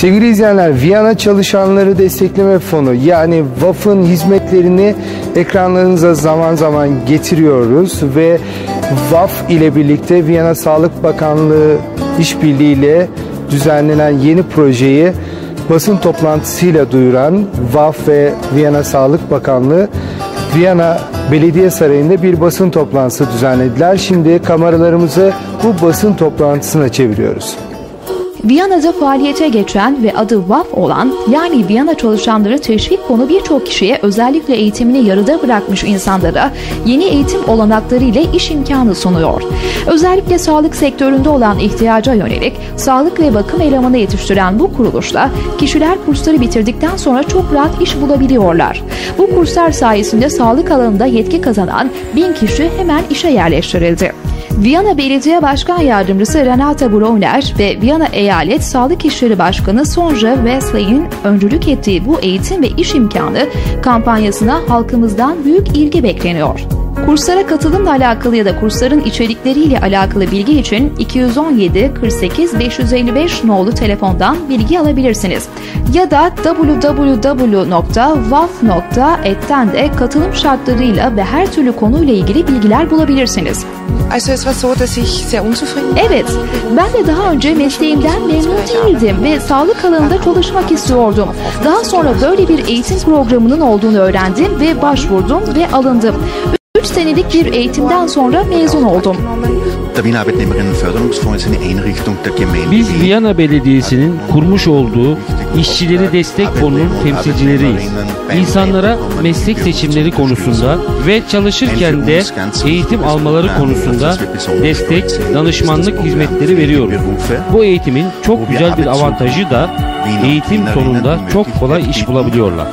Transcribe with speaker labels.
Speaker 1: Sevgili izleyenler, Viyana Çalışanları Destekleme Fonu yani VAF'ın hizmetlerini ekranlarınıza zaman zaman getiriyoruz ve VAF ile birlikte Viyana Sağlık Bakanlığı işbirliğiyle düzenlenen yeni projeyi basın toplantısıyla duyuran VAF ve Viyana Sağlık Bakanlığı Viyana Belediye Sarayı'nda bir basın toplantısı düzenlediler. Şimdi kameralarımızı bu basın toplantısına çeviriyoruz.
Speaker 2: Viyana'da faaliyete geçen ve adı VAF olan yani Viyana Çalışanları Teşvik Fonu birçok kişiye özellikle eğitimini yarıda bırakmış insanlara yeni eğitim olanakları ile iş imkanı sunuyor. Özellikle sağlık sektöründe olan ihtiyaca yönelik sağlık ve bakım elemanı yetiştiren bu kuruluşla kişiler kursları bitirdikten sonra çok rahat iş bulabiliyorlar. Bu kurslar sayesinde sağlık alanında yetki kazanan bin kişi hemen işe yerleştirildi. Viyana Belediye Başkan Yardımcısı Renata Brauner ve Viyana Eyalet Sağlık İşleri Başkanı Sonja Wesley'in öncülük ettiği bu eğitim ve iş imkanı kampanyasına halkımızdan büyük ilgi bekleniyor. Kurslara katılımla alakalı ya da kursların içerikleriyle alakalı bilgi için 217 48 555 nolu telefondan bilgi alabilirsiniz. Ya da www.waf.et'ten de katılım şartlarıyla ve her türlü konuyla ilgili bilgiler bulabilirsiniz.
Speaker 3: Also es war so, dass ich sehr unzufrieden
Speaker 2: Evet, ben de daha önce mesleğimden memnun değildim ve sağlık alanında çalışmak istiyordum. Daha sonra böyle bir eğitim programının olduğunu öğrendim ve başvurdum ve alındım. 3 senelik bir eğitimden sonra mezun oldum.
Speaker 4: Biz
Speaker 5: Wien.
Speaker 4: Viyana Belediyesi'nin kurmuş olduğu İşçileri Destek Fonu'nun temsilcileriyiz. İnsanlara meslek seçimleri konusunda ve çalışırken de eğitim almaları konusunda destek, danışmanlık hizmetleri veriyoruz. Bu eğitimin çok güzel bir avantajı da eğitim sonunda çok kolay iş bulabiliyorlar.